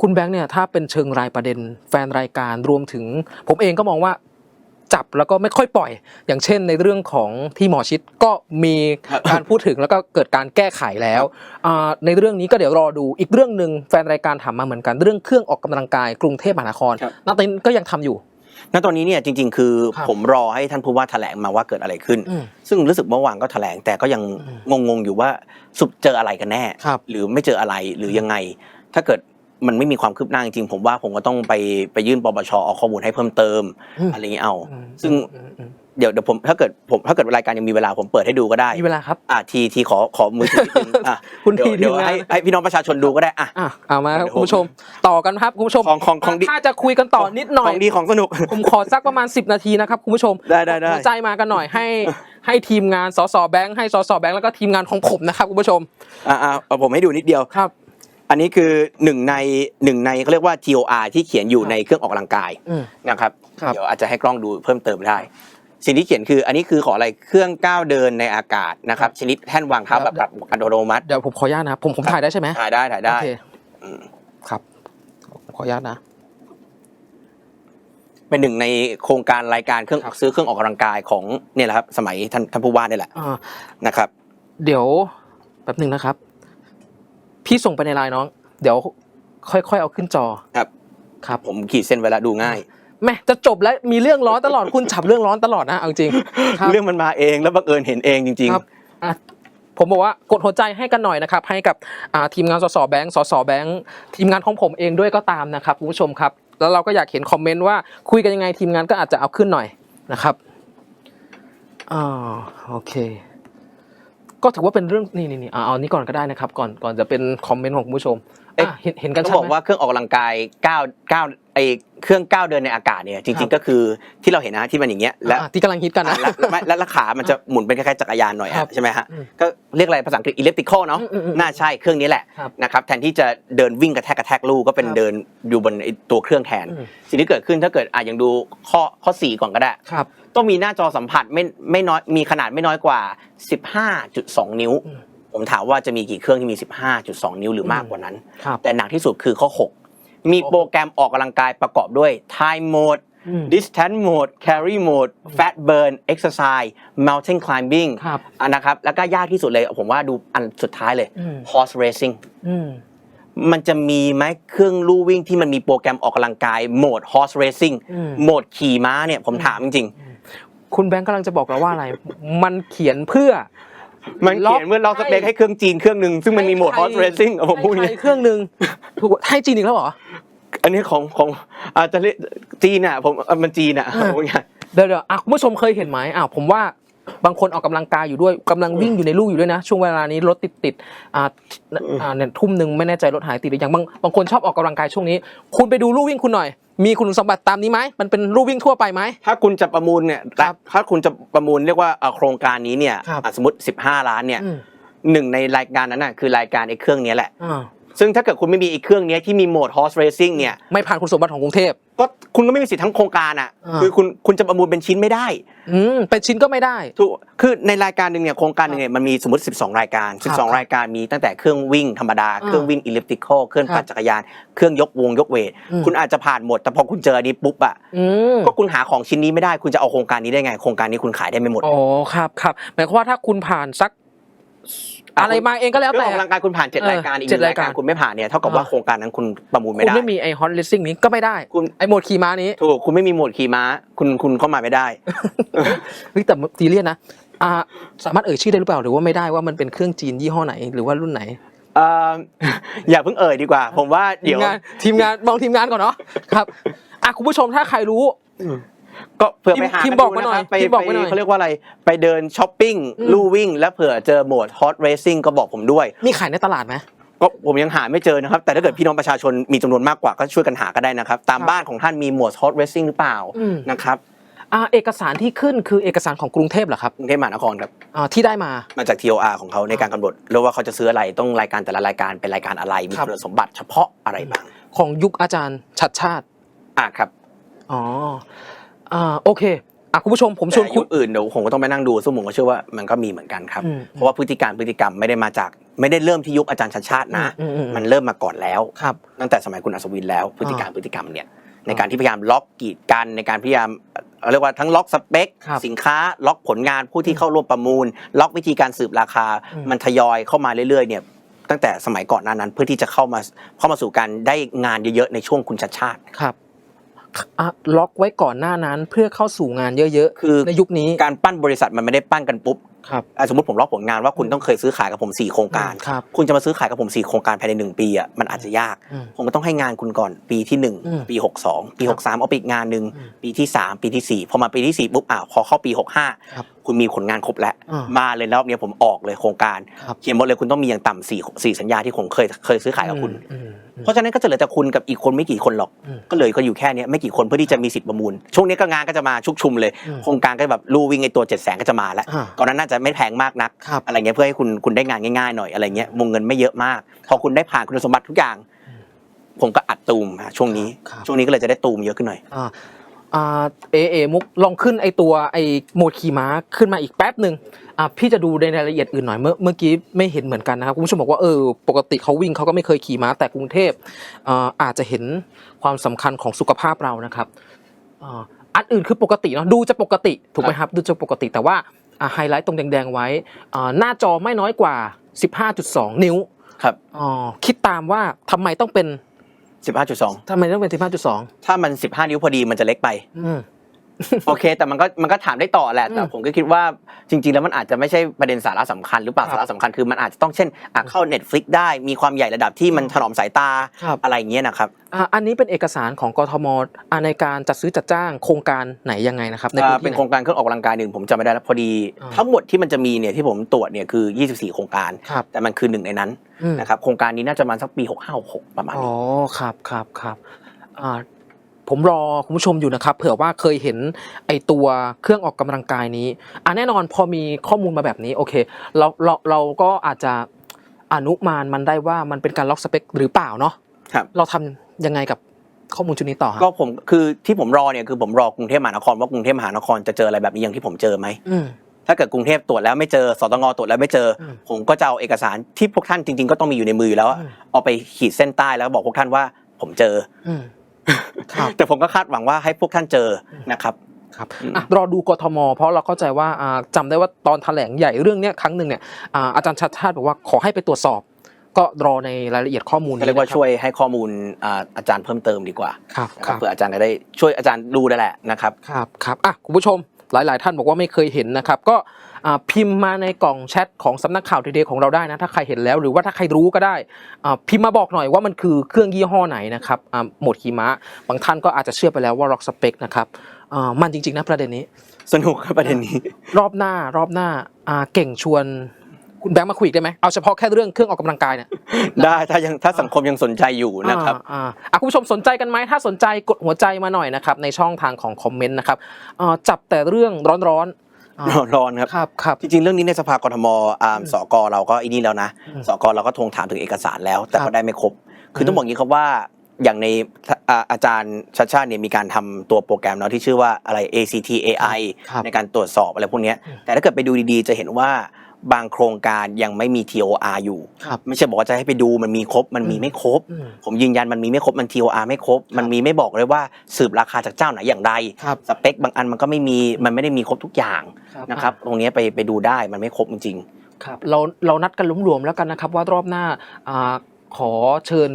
คุณแบงค์เนี่ยถ้าเป็นเชิงรายประเด็นแฟนรายการรวมถึง ผมเองก็มองว่าจับแล้วก็ไม่ค่อยปล่อย อย่างเช่น ในเรื่องของที่หมอชิดก็มีครับการพูดถึงแล้วก็เกิดการแก้ไขแล้วอ่าในเรื่องนี้ก็เดี๋ยวรอดูอีกเรื่องหนึ่งแฟนรายการถามมาเหมือนกันเรื่องเครื่องออกกำลังกายกรุงเทพมหานครครับนาตินก็ยังทำอยู่ณตอนนี้เนี่ยจริง ๆ คือครับผมรอให้ท่านผู้ว่าแถลงมาว่าเกิดอะไรขึ้นอืมซึ่งรู้สึกเมื่อวานก็แถลงแต่ก็ยังอืงงๆอยู่ว่าสุดเจออะไรกันแน่ครับหรือไม่เจออะไรหรือยังไง ถ้าเกิด มันไม่มีความคืบหน้าจริงๆผมว่าผมก็ต้องไปไปยื่นปปชเอาข้อมูลให้เพิ่มเติมอืมอะไรอย่างนี้เอาอืมซึ่งอืมอืมเดี๋ยวเดี๋ยวผมถ้าเกิดผมถ้าเกิดรายการยังมีเวลาผมเปิดให้ดูก็ได้มีเวลาครับอะทีทีขอขอมือถือนิดนึงอะคุณเดี๋ยวทีเดี๋ยวทีมงานให้ให้พี่น้องประชาชนดูก็ได้อะอะเอามาครับเดี๋ยวคุณผู้ชมต่อกันครับคุณผู้ชมของของของดีถ้าจะคุยกันต่อนิดหน่ขออยงดีของสนุกผมขอสักประมาณ 10 นาทีนะครับคุณผู้ชมได้ได้ได้หัวใจมากันหน่อยให้ให้ทีมงานสสแบงค์ให้สสแบงค์แล้วก็ทีมงานของผมนะครับคุณผู้ชมอะอะเอาผมให้ดูนิดเดียวครับ อันนี้คือหนึ่งในหนึ่งในเขาเรียกว่า TOR ที่เขียนอยู่ครับในเครื่องออกกำลังกายอืมนะครับครับเดี๋ยวอาจจะให้กล้องดูเพิ่มเติมได้ สิ่งที่เขียนคืออันนี้คือขออะไรเครื่องก้าวเดินในอากาศนะครับชนิดแท่นวางเท้าครัแบบบแบบอัตโนมัติเดี๋ยวผมขออนุญาตนะครับผมผมถ่ายได้ใช่ไหมถ่ายได้ถ่ายได้โอเคอืมครับขออนุญาตนะเป็นหนึ่งในโครงการรายการเครื่องครับซื้อเครื่องออกกำลังกายของเนี่ยแหละครับ สมัยท่านท่านผู้ว่านี่แหละอ่านะครับ เดี๋ยวแป๊บหนึ่งนะครับ พี่ส่งไปในไลน์น้อง เดี๋ยวค่อยๆเอาขึ้นจอครับ ครับ ผมขีดเส้นไว้แล้วดูง่ายแม่จะจบแล้วมีเรื่องร้อนตลอดคุณฉับเรื่องร้อนตลอดนะเอาจริงครับเรื่องมันมาเองแล้วบังเอิญเห็นเองจริงครับอะผมบอกว่ากดหัวใจให้กันหน่อยนะครับ ให้กับอ่าทีมงานสสแบงค์สสแบงค์ทีมงานของผมเองด้วยก็ตามนะครับคุณผู้ชมครับ แล้วเราก็อยากเห็นคอมเมนต์ว่าคุยกันยังไงทีมงานก็อาจจะเอาขึ้นหน่อยนะครับอ่าโอเค ก็ถือว่าเป็นเรื่องนี่นี่นี่เอาเอานี้ก่อนก็ได้นะครับ ก่อนก่อนจะเป็นคอมเมนต์ของคุณผู้ชมเอ๊ะอะเห็นเห็นกันต้องชัดบอกไหม ว่าเครื่องออกกำลังกายก้าวก้าวไอเครื่องก้าวเดินในอากาศเนี่ยจครัริงบๆก็คือที่เราเห็นนะที่มันอย่างเงี้ยและอะที่กำลังฮิตกันอะนะและและและและขามันจะหมุนเป็นคล้ายๆจักรยานหน่อยครัอะบใช่ไหมฮะอืมก็เรียกอะไรภาษาอังกฤษอิเล็กทริคอลเนาะอืมอืมอืมน่าใช่เครื่องนี้แหละครับนะครับแทนที่จะเดินวิ่งกระแทกกระแทกลูกก็เป็นครับเดินอยู่บนไอ้ตัวเครื่องแทนอืมสิ่งที่เกิดขึ้นถ้าเกิดอะอย่างดูข้อข้อสี่ก่อนก็ได้ครับต้องมีหน้าจอสัมผัสไม่ไม่น้อยมีขนาดไม่น้อยกว่า 15.2 นิ้วอืมผมถามว่าจะมีกี่เครื่องที่มี 15.2 นิ้วหรือมากกว่านั้นครับแต่หนักที่สุดคือข้อ 6 มีโปรแกรมออกกำลังกายประกอบด้วย time mode อืม distance mode carry mode fat burn exercise mountain climbing ครับอะนะครับ แล้วก็ยากที่สุดเลย ผมว่าดูอันสุดท้ายเลย อืม horse racing อืม มันจะมีไหมเครื่องลู่วิ่งที่มันมีโปรแกรมออกกำลังกายโหมด horse racing อืม โหมดขี่ม้าเนี่ยผมถามจริง คุณแบงค์กำลังจะบอกเราว่าอะไร มันเขียนเพื่อๆ มันเขียนเมื่อเราสเปคให้เครื่องจีนเครื่องหนึ่งซึ่งมันมีโหมดให้ horse racing เอาผมพูดอย่างให้นี้ใครเครื่องหนึ่งถูกให้จีนอีกแล้วเหรออันนี้ของของอาจจะเรียกจีนอะผมเอ่อมันจีนอะอ่าผมอย่างเดี๋ยวเดี๋ยวอะคุณผู้ชมเคยเห็นไหมอะผมว่า บางคนออกกำลังกายอยู่ด้วยกำลังวิ่งอยู่ในลู่อยู่ด้วยนะ ช่วงเวลานี้รถติดติดๆอ่าอ่าเนี่ยทุ่มหนึ่งไม่แน่ใจรถหายติดหรือยังบางบางคนชอบออกกำลังกายช่วงนี้ คุณไปดูลู่วิ่งคุณหน่อย มีคุณสมบัติตามนี้ไหมมันเป็นลู่วิ่งทั่วไปไหมถ้าคุณจะประมูลเนี่ยครับถ้าคุณจะประมูลเรียกว่าเอ่อโครงการนี้เนี่ยครับอะสมมติ 15 ล้านเนี่ยอืมหนึ่งในรายการนั้นน่ะคือรายการไอ้เครื่องเนี้ยแหละอ่าซึ่งถ้าเกิดคุณไม่มีไอ้เครื่องเนี้ยที่มีโหมด horse racing เนี่ยไม่ผ่านคุณสมบัติของกรุงเทพ ก็คุณก็ไม่มีสิทธิ์ทั้งโครงการอะ อ่า คือคุณคุณจะประมูลเป็นชิ้นไม่ได้อืมเป็นชิ้นก็ไม่ได้ ถูกคือในรายการหนึ่งเนี่ยโครงการหนึ่งเนี่ยมันมีสมมติ 12 รายการ ครับ12 รายการมีตั้งแต่เครื่องวิ่งธรรมดาอ่าเครื่องวิ่งอิเล็กทริคอลเครื่องครับปั่นจักรยาน เครื่องยกวงยกเวท อืม คุณอาจจะผ่านหมด แต่พอคุณเจออันนี้ปุ๊บอะอืมก็คุณหาของชิ้นนี้ไม่ได้คุณจะเอาโครงการนี้ได้ไง โครงการนี้คุณขายได้ไม่หมด อ๋อครับครับหมายความว่าถ้าคุณผ่านสัก อะอะไรมาเองก็แล้วเรื่องแต่ออกกำลังกายคุณผ่านเจ็ดเออรายการอีกหเจ็ดนึ่งรายรายการการคุณไม่ผ่านเนี่ยเท่ากับว่าอ่าโครงการนั้นคุณประมูลไม่คุณได้ไม่มีไอฮอตเลสซิ่งนี้ก็ไม่ได้คุณไอโหมดขี่ม้านี้ถูกคุณไม่มีโหมดขี่ม้า คุณคุณเข้ามาไม่ได้เฮ้ยแต่ซีเรียสนะอ่าสามารถเอ่ยชื่อได้หรือเปล่าหรือว่าไม่ได้ว่ามันเป็นเครื่องจีนยี่ห้อไหนหรือว่ารุ่นไหนเอ่ออย่าเพิ่งเอ่ยดีกว่า ผมว่าทีเดี๋ยวมงานทีมงานมองทีมงานก่อนเนาะครับอะคุณผู้ชมถ้าใครรู้ ก็เผื่อไปหาพิมพ์กันบอกดูมาหน่อยนะครับไปพิมพ์บอกมาหน่อยไปเขาเรียกว่าอะไรไปเดินช้อปปิ้งอืมลู่วิ่ง แล้วเผื่อเจอโหมด hot racing ก็บอกผมด้วยมีขายในตลาดไหมก็ผมยังหาไม่เจอนะครับ แต่ถ้าเกิดพี่น้องประชาชนมีจำนวนมากกว่าก็ช่วยกันหาก็ได้นะครับ ตามครับบ้านของท่านมีโหมด hot racing หรือเปล่าอืมนะครับอ่าเอกสารที่ขึ้นคือเอกสารของกรุงเทพเหรอครับกรุงเทพมหานครครับอ่าที่ได้มามาจาก TOR ของเขาในการกำหนดแล้วว่าเขาจะซื้ออะไรต้องรายการแต่ละรายการเป็นรายการอะไรมีครับคุณสมบัติเฉพาะอะไรบ้างของยุคอาจารย์ชัดชาติอะครับอ๋อ อ่าโอเคอะคุณผู้ชมผมชวนแต่คุยุณคอื่นเดี๋ยวผมก็ต้องไปนั่งดูซึ่งผมก็เชื่อว่ามันก็มีเหมือนกันครับ อืมเพราะว่าพฤติการพฤติกรรมไม่ได้มาจาก ไม่ได้เริ่มที่ยุคอาจารย์ชัดชาตินะ อืมอืมอืม มันเริ่มมาก่อนแล้ว ครับ ตั้งแต่สมัยคุณอัศวินแล้วพฤติการพฤติกรรมเนี่ยในการที่พยายามล็อกกีดกันในการพยายามเอ่อเรียกว่าทั้งล็อกสเปค ครับสินค้าล็อกผลงานผู้ที่เข้าร่วมประมูล ล็อกวิธีการสืบราคา อืม มันทยอยเข้ามาเรื่อยๆเนี่ยตั้งแต่สมัยก่อนหน้านั้นเพื่อที่จะเข้ามาเข้ามาสู่การได้งานเยอะๆในช่วงคุณชัดชาติ ครับอะ ล็อกไว้ก่อนหน้านั้นเพื่อเข้าสู่งานเยอะคือๆในยุคนี้การปั้นบริษัทมันไม่ได้ปั้นกันปุ๊บ ครับอะสมมติผมล็อกผลงานว่าคุณต้องเคยซื้อขายกับผม 4 โครงการครับคุณจะมาซื้อขายกับผม 4 โครงการภายใน 1 ปีอะมันอาจจะยากอืมผมก็ต้องให้งานคุณก่อนปีที่อืม1ปี 62 ปีครับ63 เอาไปอีกงานหนึ่งอืมปีที่ 3 ปีที่ 4 พอมาปีที่ 4 ปุ๊บอ้าวพอเข้าปีครับ65 คุณมีผลงานครบแล้วอ่ามาเลยแล้วเนี่ยผมออกเลยโครงการครับเขียนหมดเลยคุณต้องมีอย่างต่ำสี่สี่สัญญาที่ผมเคยเคยซื้อขายกับคุณอืมอืมเพราะฉะนั้นก็จะเหลือแต่คุณกับอีกคนไม่กี่คนหรอกอืมก็เลยก็อยู่แค่เนี้ยไม่กี่คนเพื่อที่จะมีสิทธิ์ประมูล ช่วงนี้ก็งานก็จะมาชุกชุมเลยอืมโครงการก็แบบรูวิ่งไอตัว7จ็ดแสนก็จะมาแล้วอ่าก่อนนั้นน่าจะไม่แพงมากนัก ครับ อะไรเงี้ยเพื่อให้คุณคุณได้งานง่ายๆหน่อยอะไรเงี้ยวงเงินไม่เยอะมาก พอคุณได้ผ่านคุณสมบัติทุกอย่างอืมผมก็อัดตูมฮะช่วงนี้ ครับ ช่วงนี้ก็เลยจะได้ตูมเยอะขึ้นหน่อย อ่าอ่าเอเอมุกลองขึ้นไอตัวไอโหมดขี่ม้าขึ้นมาอีกแป๊บหนึ่งอ่าพี่จะดูในรายละเอียดอื่นหน่อยเมื่อเมื่อกี้ไม่เห็นเหมือนกันนะครับคุณผู้ชมบอกว่าเออปกติเขาวิ่งเขาก็ไม่เคยขี่ม้าแต่กรุงเทพอ่าอาจจะเห็นความสำคัญของสุขภาพเรานะครับอ่าอันอื่นคือปกติเนาะดูจะปกติถูกไหมครับ ดูจะปกติแต่ว่าอ่า ไฮไลท์ตรงแดงๆไว้อ่าหน้าจอไม่น้อยกว่า 15.2 นิ้วครับอ๋อคิดตามว่าทำไมต้องเป็น 15.2ทำไมต้องเป็น 15.2 ถ้ามัน 15 นิ้วพอดีมันจะเล็กไปอืม โอเค แต่มันก็มันก็ถามได้ต่อแหละแต่อืมผมก็คิดว่าจริง ๆ แล้วมันอาจจะไม่ใช่ประเด็นสาระสำคัญหรือเปล่าครับสาระสำคัญคือมันอาจจะต้องเช่นอะเข้า Netflix ได้มีความใหญ่ระดับที่มันถนอมสายตาครับอะไรอย่างเงี้ยนะครับอ่าอันนี้เป็นเอกสารของกทมอ่าในการจัดซื้อจัดจ้างโครงการไหนยังไงนะครับในพื้อ่านที่เป็นไหโครงการเครื่องออกกำลังกายหนึ่งผมจำไม่ได้แล้วพอดีอ่าทั้งหมดที่มันจะมีเนี่ยที่ผมตรวจเนี่ยคือ 24 โครงการครับแต่มันคือหนึ่งในนั้นอืมนะครับโครงการนี้น่าจะมาสักปี 6566ประมาณอ๋อนี้ครับครับครับอ่า ผมรอคุณผู้ชมอยู่นะครับ เผื่อว่าเคยเห็นไอตัวเครื่องออกกำลังกายนี้อ่าแน่นอนพอมีข้อมูลมาแบบนี้โอเคเราเราเราก็อาจจะอนุมานมันได้ว่ามันเป็นการล็อกสเปคหรือเปล่าเนาะครับเราทำยังไงกับข้อมูลชุดนี้ต่อครับก็ผมคือที่ผมรอเนี่ยคือผมรอกรุงเทพมหานครว่ากรุงเทพมหานครจะเจออะไรแบบนี้อย่างที่ผมเจอไหมอืมถ้าเกิดกรุงเทพตรวจแล้วไม่เจอสตงตรวจแล้วไม่เจออมผมก็จะเอาเอกสารที่พวกท่านจริง ๆ ก็ต้องมีอยู่ในมืออยู่แล้วอะอืมเอาไปขีดเส้นใต้แล้วบอกพวกท่านว่า ผมเจออืมครับ แต่ผมก็คาดหวังว่าให้พวกท่านเจอนะครับครับอืมอะรอดูกทม เพราะเราเข้าใจว่าอ่าจำได้ว่าตอนแถลงใหญ่เรื่องเนี้ยครั้งหนึ่งเนี่ยอ่าอาจารย์ชัดชาติบอกว่าขอให้ไปตรวจสอบ ก็รอในรายละเอียดข้อมูลก็นี้เรียกว่านะครับช่วยให้ข้อมูลอ่าอาจารย์เพิ่มเติมดีกว่าครับนะคครับรับเพื่ออาจารย์จะได้ช่วยอาจารย์ดูได้แหละนะครับครับครับอะคุณผู้ชม หลาย ๆ ท่านบอกว่าไม่เคยเห็นนะครับ ก็อ่าพิมพ์มาในกล่องแชทของสำนักข่าวทีเดของเราได้นะ ถ้าใครเห็นแล้วหรือว่าถ้าใครรู้ก็ได้อ่าพิมพ์มาบอกหน่อยว่ามันคือเครื่องยี่ห้อไหนนะครับอ่าโหมดขี่ม้า บางท่านก็อาจจะเชื่อไปแล้วว่า Rock Spec นะครับอ่ามันจริง ๆ นะประเด็นนี้ สนุกครับประเด็นนี้ รอบหน้ารอบหน้าอ่าเก่งชวน คุณแบงค์มาคุยอีกได้ไหมเอาเฉพาะแค่เรื่องเครื่องออกกำลังกายเนี่ยได้ถ้ายังถ้าสังคมยังสนใจอยู่นะครับอ่าอ่าอะคุณผู้ชมสนใจกันไหมถ้าสนใจกดหัวใจมาหน่อยนะครับในช่องทางของคอมเมนต์นะครับอ่าจับแต่เรื่องร้อนๆอ่าร้อนครับครับ ครับ จริงๆ เรื่องนี้ในสภากรทมอ่าอืมสกเราก็อีนี่แล้วนะอืมสกเราก็ทวงถามถึงเอกสารแล้ว แต่ครัก็บได้ไม่ครบ คือต้องบอกอย่างนี้ครับว่า อย่างในอ่าอาจารย์ชาติชาติเนี่ยมีการทำตัวโปรแกรมเนาะที่ชื่อว่าอะไร ACT AI ครับในการตรวจสอบอะไรพวกเนี้ยอืมแต่ถ้าเกิดไปดูดีๆ จะเห็นว่า บางโครงการยังไม่มี TOR อยู่ ครับ ไม่ใช่บอกว่าจะให้ไปดูมันมีครบมันมีอืมไม่ครบ อืม ผมยืนยันมันมีไม่ครบมัน TOR ไม่ครบ มันมีไม่บอกเลยว่าสืบราคาจากเจ้าไหนอย่างไร ครับสเปคบางอันมันก็ไม่มีมันไม่ได้มีครบทุกอย่างนะครับตรงเนี้ยไปไปดูได้มันไม่ครบจริง ครับเราเรานัดกันหลวมๆแล้วกันนะครับว่ารอบหน้าอ่าขอเชิญ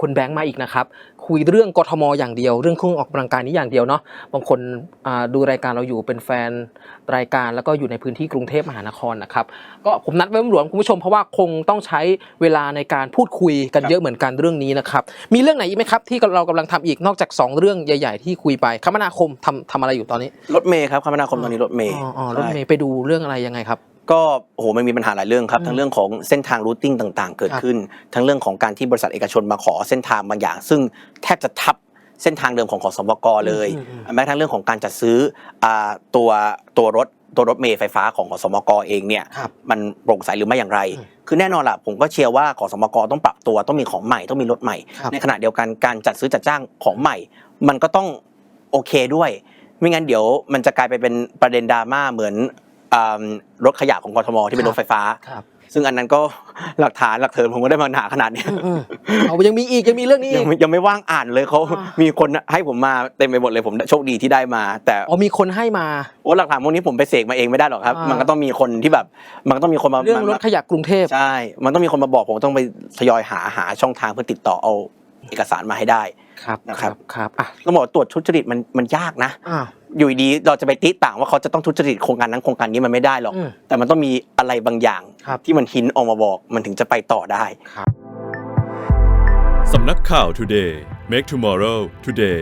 คุณแบงค์มาอีกนะครับ คุยเรื่องกทมอย่างเดียว เรื่องเครื่องออกกำลังกายนี้อย่างเดียวเนาะบางคนอ่าดูรายการเราอยู่เป็นแฟนรายการแล้วก็อยู่ในพื้นที่กรุงเทพมหานครนะครับก็ผมนัดไว้หลวมๆคุณผู้ชมเพราะว่าคงต้องใช้เวลาในการพูดคุยกันครับเยอะเหมือนกันเรื่องนี้นะครับมีเรื่องไหนอีกไหมครับที่เรากำลังทำอีกนอกจากสองเรื่องใหญ่ ๆ ที่คุยไปคมนาคมทำทำอะไรอยู่ตอนนี้ๆรถเมย์ครับคมนาคมตอนนี้รถเมย์อ๋ออ๋อรถเมใช่ย์ไปดูเรื่องอะไรยังไงครับ ก็โอ้โหมันมีปัญหาหลายเรื่องครับอืมทั้งเรื่องของเส้นทางรูทติ้งต่าง ๆ เกิดครับขึ้น ทั้งเรื่องของการที่บริษัทเอกชนมาขอเส้นทางบางอย่าง ซึ่งแทบจะทับเส้นทางเดิมของขอสมกเลยอืมอืมอืมแม้กระทั่งเรื่องของการจัดซื้ออ่าตัวตัวรถตัวรถเมล์ไฟฟ้าของขอสมกเองเนี่ยครับมันโปร่งใสหรือไม่อย่างไรอืมคือแน่นอนล่ะผมก็เชียร์ว่าขอสมกต้องปรับตัวต้องมีของใหม่ต้องมีรถใหม่ครับในขณะเดียวกันการจัดซื้อจัดจ้างของใหม่ มันก็ต้องโอเคด้วย ไม่งั้นเดี๋ยวมันจะกลายไปเป็นประเด็นดราม่าเหมือนอ่า รถขยะของกทมที่เป็นรถไฟฟ้าครับซึ่งอันนั้นก็หลักฐานหลักเฐานผมก็ได้มาหนาขนาดเนี้ยอืมเอายังมีอีกยังมีเรื่องนี้ยัอีงกไม่ยังไม่ว่างอ่านเลยเขาอ่ามีคนให้ผมมาเต็มไปหมดเลยผมโชคดีที่ได้มา แต่อ๋อมีคนให้มาโอ้หลักฐานพวกนี้ผมไปเสกมาเองไม่ได้หรอกครับอ่ามัมันก็ต้องมีคนที่แบบ มันก็ต้องมีคนมาเรื่องรถมาขยะกรุงเทพใช่ มันต้องมีคนมาบอกผมต้องไปทยอยหาหาช่องทางเพื่อติดต่อเอาเอกสารมาให้ได้ ครับนะครับครับอะต้องบอกว่าตรวจทุจริตมันมันยากนะอ้าวอยู่ดีๆเราจะไปติต่างว่าเขาจะต้องทุจริตโครงการนั้นโครงการนี้มันไม่ได้หรอก อืมแต่มันต้องมีอะไรบางอย่าง ครับ ที่มันหินออกมาบอกมันถึงจะไปต่อได้สำนักข่าว Today Make Tomorrow Today